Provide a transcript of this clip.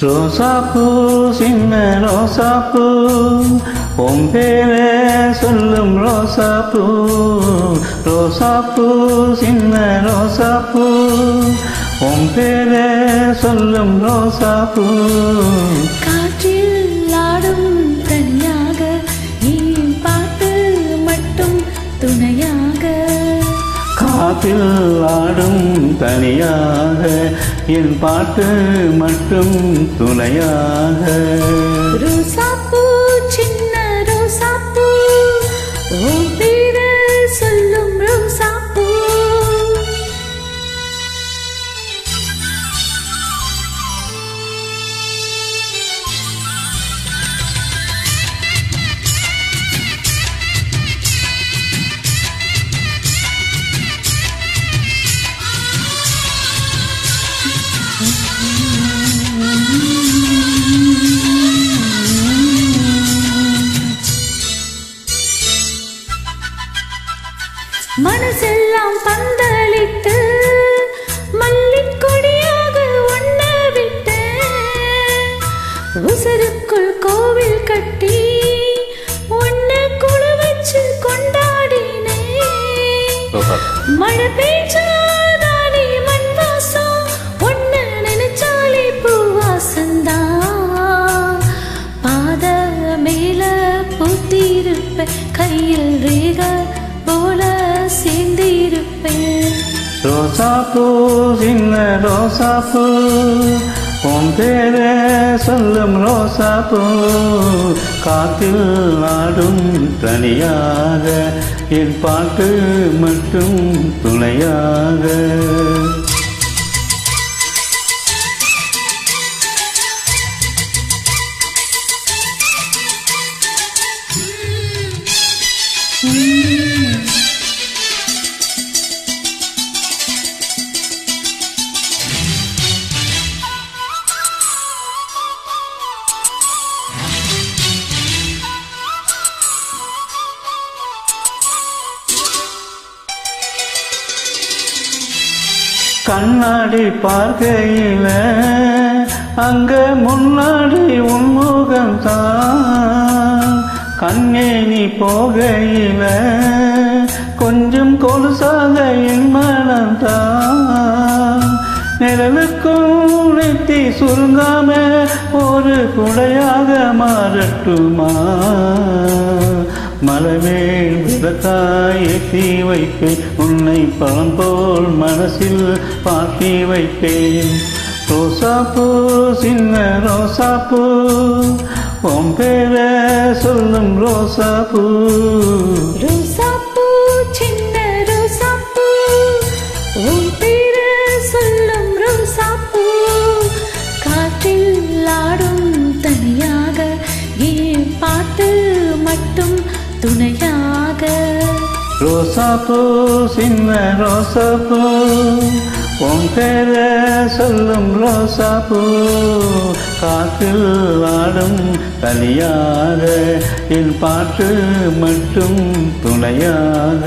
ரோசாப்பூ சின்ன ரோசாப்பூ. உன் பேரே சொல்லும் ரோசாப்பூ. ரோசாப்பூ சின்ன ரோசாப்பூ. உன் பேரே சொல்லும் ரோசாப்பூ. காற்றில் ஆடும் தனியாக நீ பாட்டு மட்டும் துணையாக. காற்றில் ஆடும் தனியாக என் பாட்டு மட்டும் துணையாக. உசருக்குள் கோவில் கட்டி ஒன்ன குழு வச்சு கொண்டாடினே. மழை பெய்ஞ்சாதானே மண் வாசம் ஒன்ன நினைச்சாலே பூவாசந்தான் பாத மேல பூத்திருப்ப கையில் ரேக போல சேர்ந்திருப்பேன் ரோசாப்பூ சின்ன ரோசாப்பூ உன் பேரே சொல்லும் ரோசாப்பூ காத்தில் நாடும் தனியாக என் பாட்டு மட்டும் துணையாக. கண்ணாடி பார்க்கையில் அங்க முன்னாடி உன்முகம்தான் கண்ணே நீ போகையில் கொஞ்சம் கொலுசாக என் மனம் நிழலுக்கும் நெத்தி சுருங்காம ஒரு குடையாக மாறட்டுமா? மலமேல் விதத்தாயே தீ வைப்பேன் உன்னை பழம் போல் மனசில் பாத்தி வைப்பேன் ரோசாப்பூ சின்ன ரோசாப்பூ உன் பேர சொல்லும் ரோசாப்பூ. ரோசாப்பூ சின்ன ரோசாப்பூ உன் பேர சொல்லும் ரோசாப்பூ. காற்றில் ஆடும் தனியாக பாட்டு மட்டும் துணையாக. ரோசாப்பூ சின்ன ரோசாப்பூ உன் பேர சொல்லும் ரோசாப்பூ காற்றில் ஆடும் தனியாக என் பாட்டு மட்டும் துணையாக.